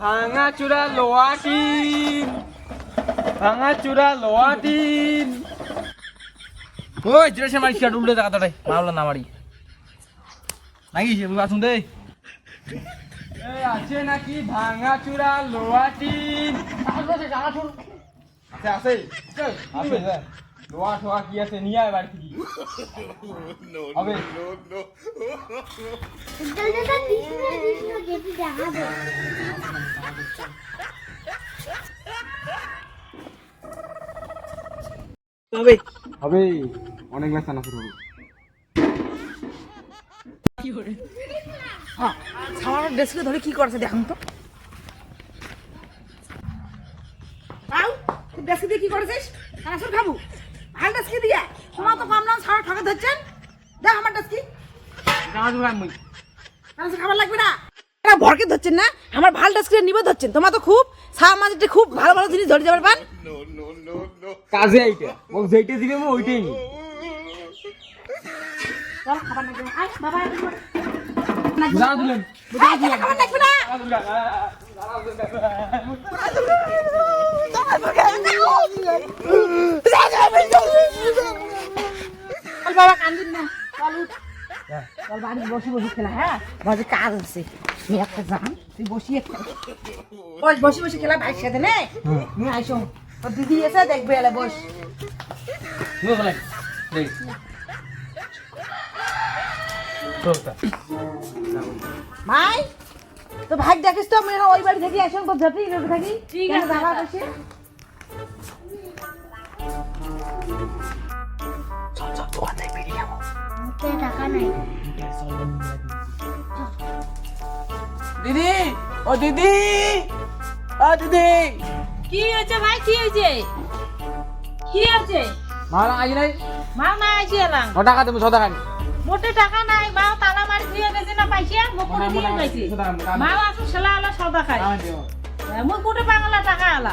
ভাঙা চূড়া লোয়া টিন ভাঙা চূড়া লোয়া টিন। ওই যেটা সে মারি সেটা দেখা তাড়াই মারলা না, মারি। নাকি? আসুন দে। আছে নাকি ভাঙা চূড়া লোয়া টিন? আছে আছে। আছে লোয়া ঠোয়া কি আছে? নিয়ে আয় বাড়ি থেকে হবে। দেখা তবে হবে। অনেক ব্যস্ত না শুরু আমার ডেস্কে ধরে কি করছে দেখুন তো। আউ তুই ডেস্কে দিয়ে কি করেছিস? কানাসুর খাব? দিয়ে। তোমার তো কম নাম সারা ঠকে ধরছেন। দেখ আমার কানাসুর খাবার লাগবে না? এটা ভরকে ধরছেন না আমার ভালো ডেস্কে নিবে ধরছেন তোমার তো খুব সারা মাঝে খুব ভালো ভালো জিনিস ধরে যাবার পান কাজে এইটা ও যেইটা দিবে আমি ওইটাই নি না। বাবা আয়, বাবা। চল বাড়ি বসে বসে খেলা হ্যাঁ? বাজে কাজ আছে। আমি একটা যান। তুই বসিয়ে বস বসে বসে খেলা ভাইয়ের সাথে নে। নিয়ে আইসো তোর দিদি এসে দেখবে এলে বস। ভাই তো। ভাই দেখিস তো আমি ওই বাড়ি থেকে আসুন তো যাতেই থাকি। ঠিক আছে। যাবা বসে? মুখে টাকা নাই। দিদি ও দিদি ও দিদি। কি হয়েছে ভাই? কি হয়েছে? কি হয়েছে মারা আই নাই? মা না আইছি এলাম। ও টাকা দেবো সদা খানি মোটে টাকা নাই মা তালা মারি দিয়ে গেছে না পাইছে? মোটা- দিয়ে গেছে। মা আসু সেলা আলা সদা খাই আমি দেবো। মুই কোটে বাংলা টাকা আলা।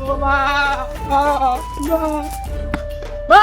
ও মা মা মা। মা!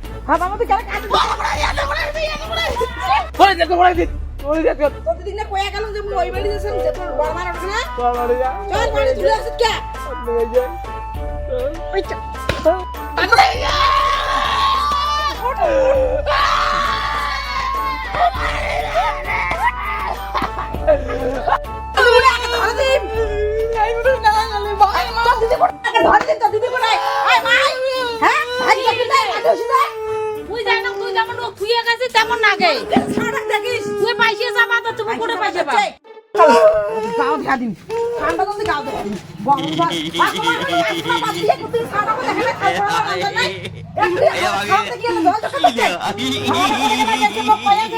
হ্যাঁ কাজ দিন না কয়া গেল যে মুই ওই বাড়ি যাচ্ছি যে তোর বড় মার না যা। চল বাড়ি ধুলে আসিস কে? ওই চল তুই জানো তুই যেমন ও খুইয়ে গেছে, তেমন নাগে। তুই পাইছে যাবা তো, তুমি কোটে পাইছে বা গাও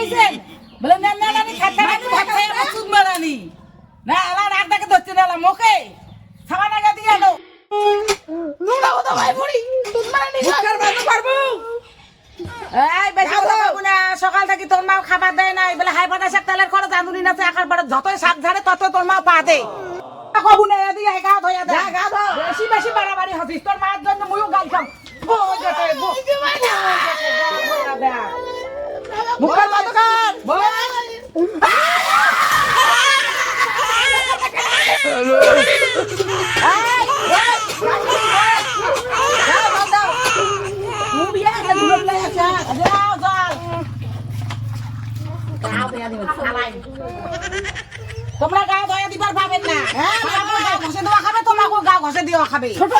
দিয়ে বলে না না না মারানি না আলা ধরছে না মোকে খাওয়া না গাদি গেল নুনা কথা ভাই বুড়ি পারব? এই বেশি কথা বলব না সকাল থেকে তোর মাও খাবার দেয় নাই বলে হাই ফাটা শাক তেলের খরচ আন্দুরি না আকার পাড়ে যতই শাক ঝাড়ে তত তোর মা পা দে। কবু না এদিকে গা ধইয়া দে। গা ধো। বেশি বেশি বাড়াবাড়ি হতিস তোর মায়ের জন্য মুইও গাল খাম বো যেতে মুখের তোমরা গাও দয়া দিবার পাবেন না। হ্যাঁ ঘষে দেওয়া খাবে তোমাকে গাও ঘষে দেওয়া খাবে। ছোট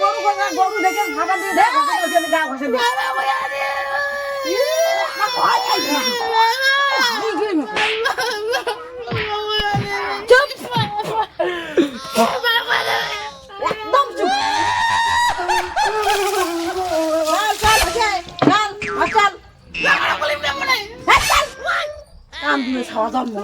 গরু গরু দেখে খাবার দিয়ে গা ঘষে দে কান দিয়ে ছাওয়া জন্ম